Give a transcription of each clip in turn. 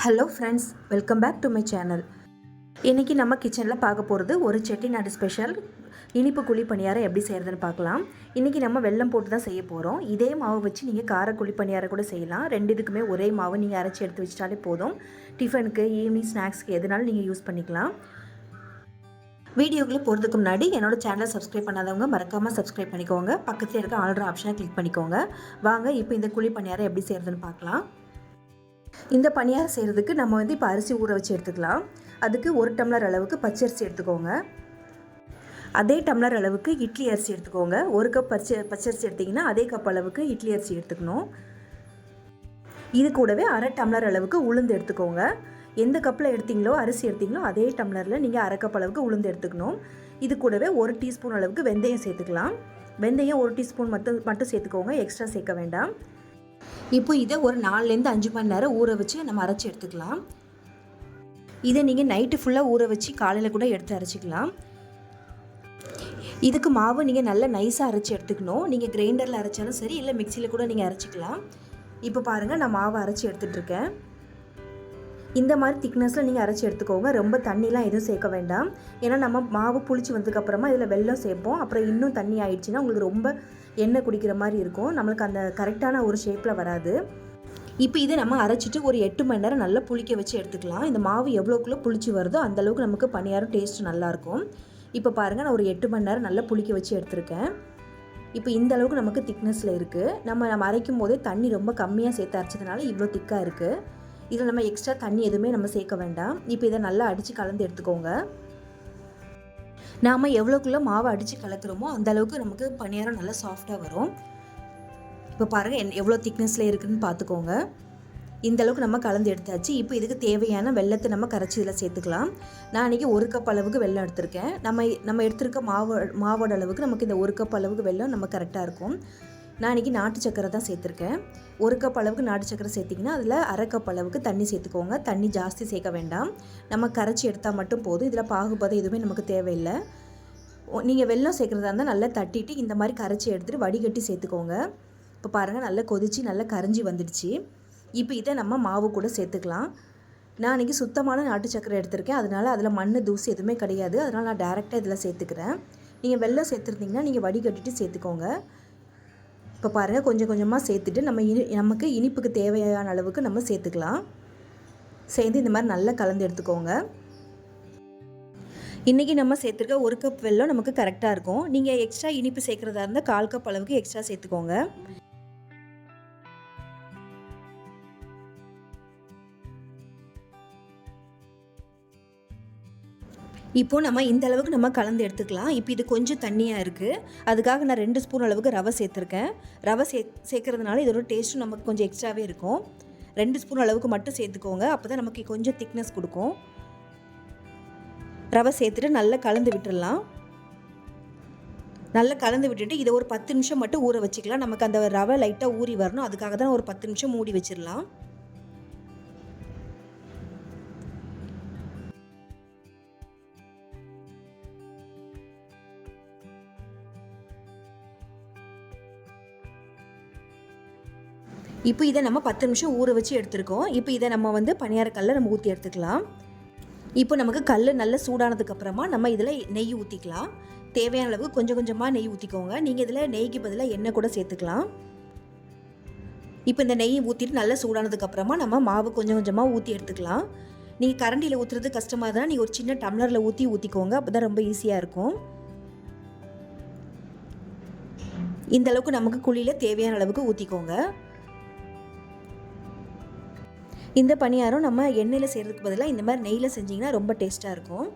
Hello friends welcome back to my channel இன்றைக்கி நம்ம கிச்சனில் பார்க்க போகிறது ஒரு செட்டிநாடு ஸ்பெஷல் இனிப்பு குழி பணியாரம் எப்படி செய்கிறதுன்னு பார்க்கலாம். இன்றைக்கி நம்ம வெள்ளம் போட்டு தான் செய்ய போகிறோம் இதே மாவு வச்சு நீங்கள் கார குழி பணியாரம் கூட செய்யலாம். ரெண்டு இதுக்குமே ஒரே மாவு நீங்கள் அரைச்சி எடுத்து வச்சிட்டாலே போதும். டிஃபனுக்கு ஈவினிங் ஸ்நாக்ஸ்க்கு எதுனாலும் நீங்கள் யூஸ் பண்ணிக்கலாம். வீடியோக்குள்ளே போகிறதுக்கு முன்னாடி என்னோட சேனலை சப்ஸ்கிரைப் பண்ணாதவங்க மறக்காமல் சப்ஸ்கிரைப் பண்ணிக்கோங்க. பக்கத்தில் இருக்க ஆல்ரெடி ஆப்ஷனை கிளிக் பண்ணிக்கோங்க. வாங்க இப்போ இந்த குழி பணியாரம் எப்படி செய்கிறதுன்னு பார்க்கலாம். இந்த பணியாரம் செய்கிறதுக்கு நம்ம வந்து இப்போ அரிசி ஊற வச்சு எடுத்துக்கலாம். அதுக்கு ஒரு டம்ளர் அளவுக்கு பச்சரிசி எடுத்துக்கோங்க. அதே டம்ளர் அளவுக்கு இட்லி அரிசி எடுத்துக்கோங்க. ஒரு கப் பச்சை பச்சரிசி எடுத்திங்கன்னா அதே கப் அளவுக்கு இட்லி அரிசி எடுத்துக்கணும். இது கூடவே அரை டம்ளர் அளவுக்கு உளுந்து எடுத்துக்கோங்க. எந்த கப்பில் எடுத்தீங்களோ அரிசி எடுத்தீங்களோ அதே டம்ளரில் நீங்கள் அரை கப் அளவுக்கு உளுந்து எடுத்துக்கணும். இது கூடவே ஒரு டீஸ்பூன் அளவுக்கு வெந்தயம் சேர்த்துக்கலாம். வெந்தயம் ஒரு டீஸ்பூன் மட்டும் மட்டும் சேர்த்துக்கோங்க. எக்ஸ்ட்ரா சேர்க்க வேண்டாம். இப்போ இதை ஒரு நாலுலேருந்து அஞ்சு மணி நேரம் ஊற வச்சு நம்ம அரைச்சி எடுத்துக்கலாம். இதை நீங்கள் நைட்டு ஃபுல்லாக ஊற வச்சு காலையில் கூட எடுத்து அரைச்சிக்கலாம். இதுக்கு மாவு நீங்கள் நல்லா நைஸாக அரைச்சி எடுத்துக்கணும். நீங்கள் கிரைண்டரில் அரைச்சாலும் சரி இல்லை மிக்சியில் கூட நீங்கள் அரைச்சிக்கலாம். இப்போ பாருங்கள் நான் மாவை அரைச்சி எடுத்துகிட்ருக்கேன் இந்த மாதிரி திக்னஸில் நீங்கள் அரைச்சி எடுத்துக்கோங்க. ரொம்ப தண்ணிலாம் எதுவும் சேர்க்க வேண்டாம். ஏன்னா நம்ம மாவு புளிச்சு வந்ததுக்கப்புறமா இதில் வெள்ளம் சேர்ப்போம். அப்புறம் இன்னும் தண்ணி ஆயிடுச்சுன்னா உங்களுக்கு ரொம்ப எண்ணெய் குடிக்கிற மாதிரி இருக்கும். நம்மளுக்கு அந்த கரெக்டான ஒரு ஷேப்பில் வராது. இப்போ இதை நம்ம அரைச்சிட்டு ஒரு எட்டு மணி நேரம் நல்லா புளிக்க வச்சு எடுத்துக்கலாம். இந்த மாவு எவ்வளோக்குள்ளே புளிச்சு வருதோ அந்தளவுக்கு நமக்கு பணியாரம் டேஸ்ட் நல்லாயிருக்கும் இப்போ பாருங்கள் நான் ஒரு எட்டு மணி நேரம் நல்லா புளிக்க வச்சு எடுத்திருக்கேன். இப்போ இந்த அளவுக்கு நமக்கு திக்னஸில் இருக்குது நம்ம நம்ம அரைக்கும் போதே தண்ணி ரொம்ப கம்மியாக சேர்த்து அரைச்சதுனால இவ்வளோ திக்காக இருக்குது இதில் நம்ம எக்ஸ்ட்ரா தண்ணி எதுவுமே நம்ம சேர்க்க வேண்டாம். இப்போ இதை நல்லா அடித்து கலந்து எடுத்துக்கோங்க. நாம் எவ்வளோக்குள்ளே மாவை அடித்து கலக்கிறோமோ அந்த அளவுக்கு நமக்கு பணியாரம் நல்லா சாஃப்டாக வரும். இப்போ பாருங்கள் என் எவ்வளோ திக்னஸில் இருக்குதுன்னு பார்த்துக்கோங்க. இந்த அளவுக்கு நம்ம கலந்து எடுத்தாச்சு. இப்போ இதுக்கு தேவையான வெள்ளத்தை நம்ம கரைச்சி இதில் சேர்த்துக்கலாம். நான் அன்றைக்கி ஒரு கப் அளவுக்கு வெள்ளம் எடுத்திருக்கேன். நம்ம நம்ம எடுத்திருக்க மாவு மாவோட அளவுக்கு நமக்கு இந்த ஒரு கப் அளவுக்கு வெள்ளம் நம்ம கரெக்டாக இருக்கும். நான் இன்றைக்கி நாட்டு சக்கரை தான் சேர்த்துருக்கேன். ஒரு கப் அளவுக்கு நாட்டு சக்கரை சேர்த்திங்கன்னா அதில் அரை கப் அளவுக்கு தண்ணி சேர்த்துக்கோங்க. தண்ணி ஜாஸ்தி சேர்க்க வேண்டாம். நம்ம கரைச்சி எடுத்தால் மட்டும் போதும். இதில் பாகுபதம் எதுவுமே நமக்கு தேவையில்லை. நீங்கள் வெள்ளம் சேர்க்குறதா இருந்தால் நல்லா தட்டிட்டு இந்த மாதிரி கரைச்சி எடுத்துகிட்டு வடிகட்டி சேர்த்துக்கோங்க. இப்போ பாருங்கள் நல்லா கொதித்து நல்லா கரைஞ்சி வந்துடுச்சு. இப்போ இதை நம்ம மாவு கூட சேர்த்துக்கலாம். நான் இன்றைக்கி சுத்தமான நாட்டு சக்கரை எடுத்திருக்கேன். அதனால் அதில் மண் தூசி எதுவுமே கிடையாது. அதனால் நான் டேரெக்டாக இதில் சேர்த்துக்கிறேன். நீங்கள் வெள்ளம் சேர்த்துருந்தீங்கன்னா நீங்கள் வடிகட்டிட்டு சேர்த்துக்கோங்க. இப்போ பாருங்கள் கொஞ்சம் கொஞ்சமாக சேர்த்துட்டு நம்ம இனி நமக்கு இனிப்புக்கு தேவையான அளவுக்கு நம்ம சேர்த்துக்கலாம். சேர்ந்து இந்த மாதிரி நல்லா கலந்து எடுத்துக்கோங்க. இன்றைக்கி நம்ம சேர்த்துருக்க ஒரு கப் வெல்லம் நமக்கு கரெக்டாக இருக்கும். நீங்கள் எக்ஸ்ட்ரா இனிப்பு சேர்க்குறதா இருந்தால் கால் கப் அளவுக்கு எக்ஸ்ட்ரா சேர்த்துக்கோங்க. இப்போ நம்ம இந்த அளவுக்கு நம்ம கலந்து எடுத்துக்கலாம். இப்போ இது கொஞ்சம் தண்ணியாக இருக்குது அதுக்காக நான் ரெண்டு ஸ்பூன் அளவுக்கு ரவை சேர்த்துருக்கேன். ரவை சே சேர்க்கறதுனால இதோட டேஸ்ட்டும் நமக்கு கொஞ்சம் எக்ஸ்ட்ராவே இருக்கும். ரெண்டு ஸ்பூன் அளவுக்கு மட்டும் சேர்த்துக்கோங்க. அப்போ தான் நமக்கு கொஞ்சம் திக்னஸ் கொடுக்கும். ரவை சேர்த்துட்டு நல்லா கலந்து விட்டுடலாம் நல்லா கலந்து விட்டுட்டு இதை ஒரு பத்து நிமிஷம் மட்டும் ஊற வச்சுக்கலாம். நமக்கு அந்த ரவை லைட்டாக ஊறி வரணும். அதுக்காக தான் ஒரு பத்து நிமிஷம் மூடி வச்சிடலாம். இப்போ இதை நம்ம பத்து நிமிஷம் ஊற வச்சு எடுத்துருக்கோம். இப்போ இதை நம்ம வந்து பணியாரக்கல்ல நம்ம ஊற்றி எடுத்துக்கலாம். இப்போ நமக்கு கல் நல்லா சூடானதுக்கப்புறமா நம்ம இதில் நெய் ஊற்றிக்கலாம் தேவையான அளவு கொஞ்சம் கொஞ்சமாக நெய் ஊற்றிக்கோங்க நீங்கள் இதில் நெய்க்கு பதிலாக எண்ணெய் கூட சேர்த்துக்கலாம். இப்போ இந்த நெய் ஊற்றிட்டு நல்லா சூடானதுக்கப்புறமா நம்ம மாவு கொஞ்சம் கொஞ்சமாக ஊற்றி எடுத்துக்கலாம். நீங்கள் கரண்டியில் ஊற்றுறது கஷ்டமாக இருந்தால் நீங்கள் ஒரு சின்ன டம்ளரில் ஊற்றி ஊற்றிக்கோங்க அப்போ தான் ரொம்ப ஈஸியாக இருக்கும். இந்த அளவுக்கு நமக்கு குழியில் தேவையான அளவுக்கு ஊற்றிக்கோங்க இந்த பணியாரம் நம்ம எண்ணெயில் செய்கிறதுக்கு பதிலாக இந்த மாதிரி நெய்யில் செஞ்சிங்கன்னா ரொம்ப டேஸ்ட்டாக இருக்கும்.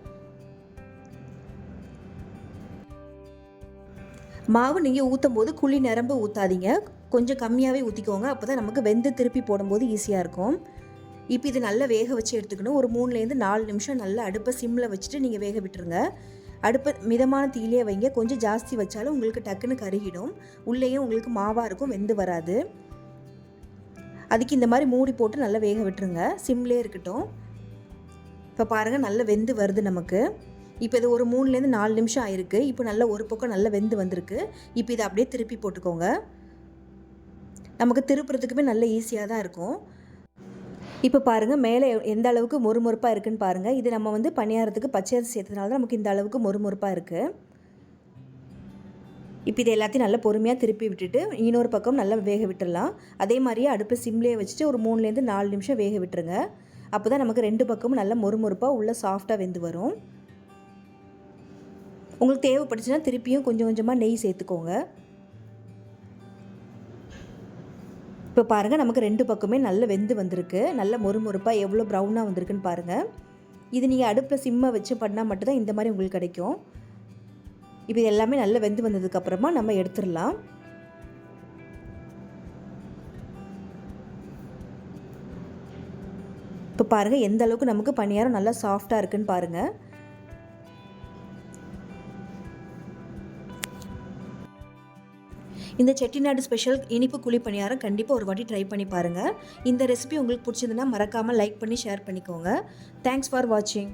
மாவு நீங்கள் ஊற்றும் போது குழி நிரம்ப ஊற்றாதீங்க கொஞ்சம் கம்மியாகவே ஊற்றிக்கோங்க அப்போ தான் நமக்கு வெந்து திருப்பி போடும்போது ஈஸியாக இருக்கும். இப்போ இது நல்லா வேக வச்சு எடுத்துக்கணும். ஒரு மூணுலேருந்து நாலு நிமிஷம் நல்லா அடுப்பை சிம்மில் வச்சுட்டு நீங்கள் வேக விட்டுருங்க. அடுப்பை மிதமான தீயிலே வைங்க. கொஞ்சம் ஜாஸ்தி வச்சாலும் உங்களுக்கு டக்குன்னு கருகிடும். உள்ளேயும் உங்களுக்கு மாவாக இருக்கும். வெந்து வராது. அதுக்கு இந்த மாதிரி மூடி போட்டு நல்லா வேக விட்டுருங்க. சிம்லேயே இருக்கட்டும். இப்போ பாருங்கள் நல்லா வெந்து வருது நமக்கு. இப்போ இது ஒரு மூணுலேருந்து நாலு நிமிஷம் ஆயிருக்கு. இப்போ நல்லா ஒரு பக்கம் நல்லா வெந்து வந்திருக்கு. இப்போ இதை அப்படியே திருப்பி போட்டுக்கோங்க. நமக்கு திருப்புறதுக்குமே நல்ல ஈஸியாக தான் இருக்கும். இப்போ பாருங்கள் மேலே எந்த அளவுக்கு மொறுமொறுப்பாக இருக்குதுன்னு பாருங்கள் இது நம்ம வந்து பணியாரத்துக்கு பச்சை சேர்த்ததுனால தான் நமக்கு இந்த அளவுக்கு மொறுமொறுப்பாக இருக்குது இப்போ இது எல்லாத்தையும் நல்லா பொறுமையாக திருப்பி விட்டுட்டு இன்னொரு பக்கம் நல்லா வேக விட்டுடலாம் அதே மாதிரியே அடுப்பு சிம்லேயே வச்சுட்டு ஒரு மூணுலேருந்து நாலு நிமிஷம் வேக விட்டுருங்க. அப்போ தான் நமக்கு ரெண்டு பக்கமும் நல்லா மொறுமொறுப்பாக உள்ளே சாஃப்டாக வெந்து வரும். உங்களுக்கு தேவைப்பட்டுச்சுன்னா திருப்பியும் கொஞ்சம் கொஞ்சமாக நெய் சேர்த்துக்கோங்க. இப்போ பாருங்கள் நமக்கு ரெண்டு பக்கமே நல்ல வெந்து வந்திருக்கு. நல்ல மொறுமொறுப்பாக எவ்வளோ ப்ரௌனாக வந்திருக்குன்னு பாருங்கள் இது நீங்கள் அடுப்பில் சிம்மை வச்சு பண்ணால் மட்டும்தான் இந்த மாதிரி உங்களுக்கு கிடைக்கும். இப்போ இது எல்லாமே நல்லா வெந்து வந்ததுக்கப்புறமா நம்ம எடுத்துடலாம். இப்போ பாருங்கள் எந்த அளவுக்கு நமக்கு பணியாரம் நல்லா சாஃப்டாக இருக்குன்னு பாருங்கள் இந்த செட்டிநாடு ஸ்பெஷல் இனிப்பு குழி பணியாரம் கண்டிப்பாக ஒரு வாட்டி ட்ரை பண்ணி பாருங்கள் இந்த ரெசிபி உங்களுக்கு பிடிச்சதுன்னா மறக்காமல் லைக் பண்ணி ஷேர் பண்ணிக்கோங்க. தேங்க்ஸ் ஃபார் வாட்சிங்